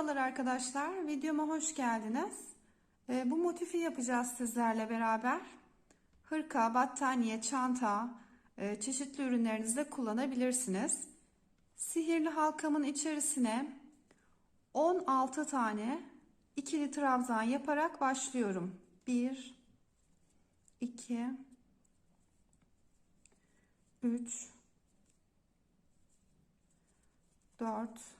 Merhabalar arkadaşlar, videoma hoş geldiniz. Ee, bu motifi yapacağız sizlerle beraber. Hırka, battaniye, çanta, e, çeşitli ürünlerinizde kullanabilirsiniz. Sihirli halkamın içerisine 16 tane ikili trabzan yaparak başlıyorum. 1 2 3 4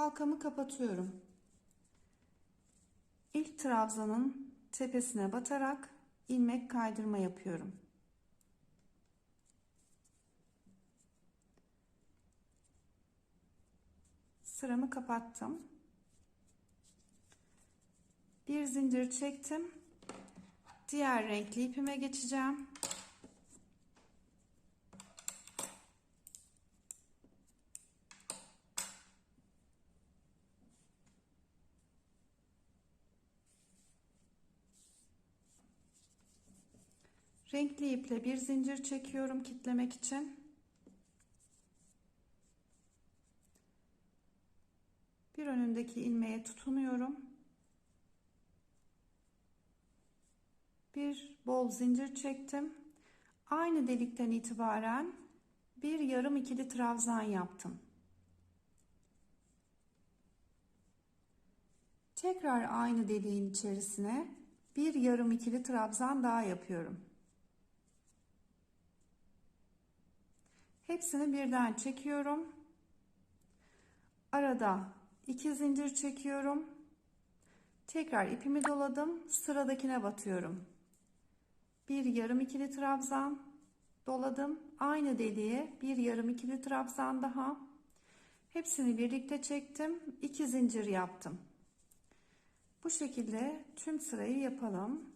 halkamı kapatıyorum. İlk trabzanın tepesine batarak ilmek kaydırma yapıyorum. Sıramı kapattım. Bir zincir çektim. Diğer renkli ipime geçeceğim Renkli iple bir zincir çekiyorum kitlemek için. Bir önündeki ilmeğe tutunuyorum. Bir bol zincir çektim. Aynı delikten itibaren bir yarım ikili trabzan yaptım. Tekrar aynı deliğin içerisine bir yarım ikili trabzan daha yapıyorum. Hepsini birden çekiyorum. Arada iki zincir çekiyorum. Tekrar ipimi doladım. Sıradakine batıyorum. Bir yarım ikili trabzan doladım. Aynı deliğe bir yarım ikili trabzan daha. Hepsini birlikte çektim. iki zincir yaptım. Bu şekilde tüm sırayı yapalım.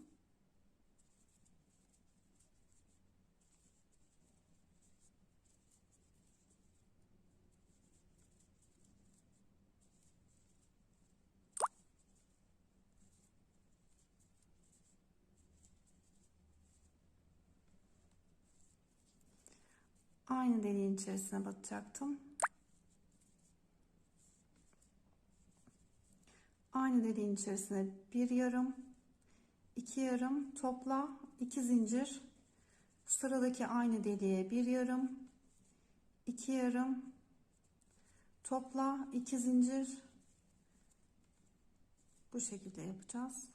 Aynı deliğin içerisine batacaktım. Aynı deliğin içerisine bir yarım, iki yarım topla iki zincir. Sıradaki aynı deliğe bir yarım, iki yarım topla iki zincir. Bu şekilde yapacağız.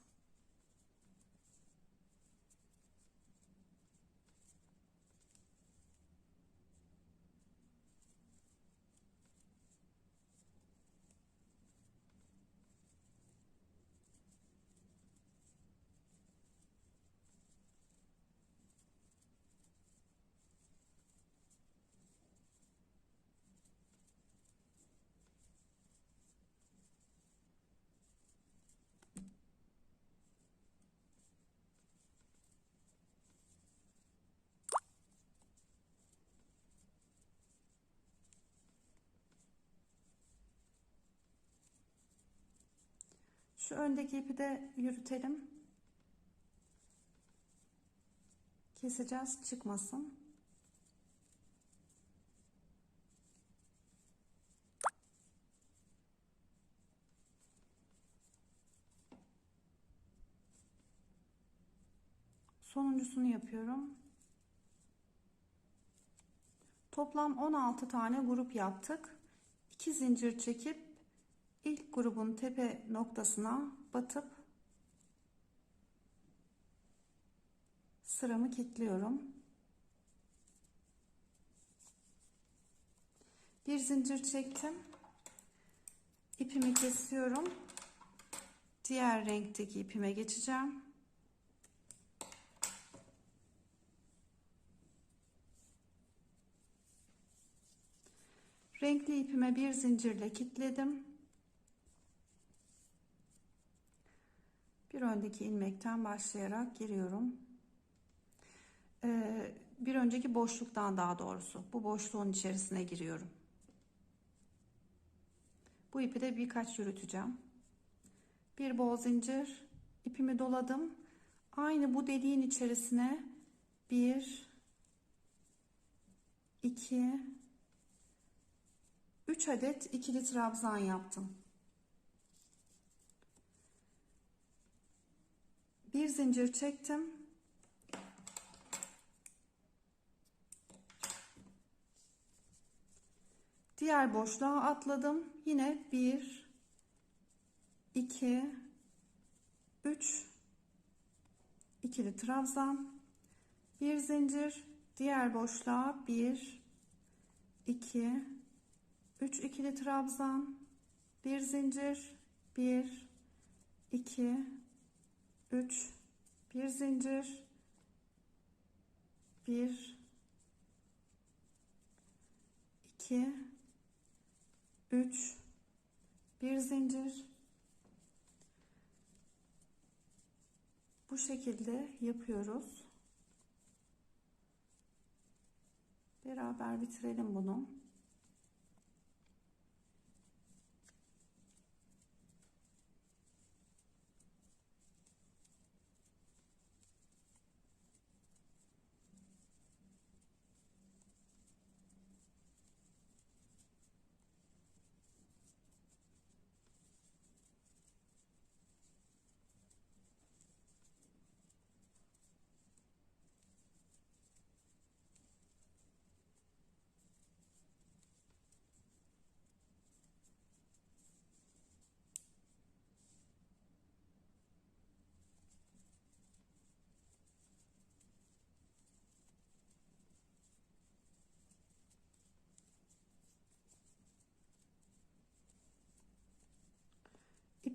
Şu öndeki ipi de yürütelim. Keseceğiz çıkmasın. Sonuncusunu yapıyorum. Toplam 16 tane grup yaptık. 2 zincir çekip ilk grubun tepe noktasına batıp sıramı kilitliyorum. Bir zincir çektim. İpimi kesiyorum. Diğer renkteki ipime geçeceğim. Renkli ipime bir zincirle kilitledim. Bir öndeki ilmekten başlayarak giriyorum. Ee, bir önceki boşluktan daha doğrusu bu boşluğun içerisine giriyorum. Bu ipi de birkaç yürüteceğim. Bir bol zincir ipimi doladım. Aynı bu deliğin içerisine bir, iki, üç adet ikili trabzan yaptım. Zincir çektim. Diğer boşluğa atladım. Yine 1 2 3 ikili trabzan, bir zincir, diğer boşluğa 1 2 3 ikili trabzan, bir zincir, 1 2 3 bir zincir, 1 2 3 bir zincir. Bu şekilde yapıyoruz. Beraber bitirelim bunu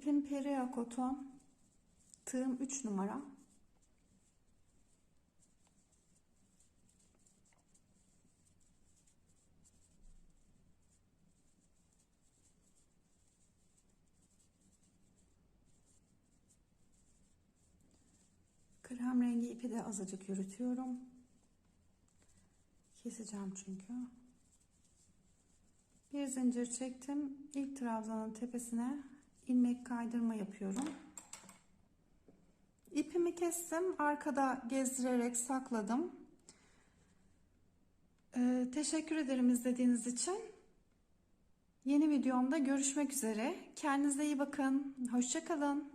İpim Peria koton tığım 3 numara. Krem rengi ipi de azıcık yürütüyorum. Keseceğim çünkü. Bir zincir çektim. İlk trabzanın tepesine ilmek kaydırma yapıyorum. İpimi kestim. Arkada gezdirerek sakladım. Ee, teşekkür ederim izlediğiniz için. Yeni videomda görüşmek üzere. Kendinize iyi bakın. Hoşçakalın.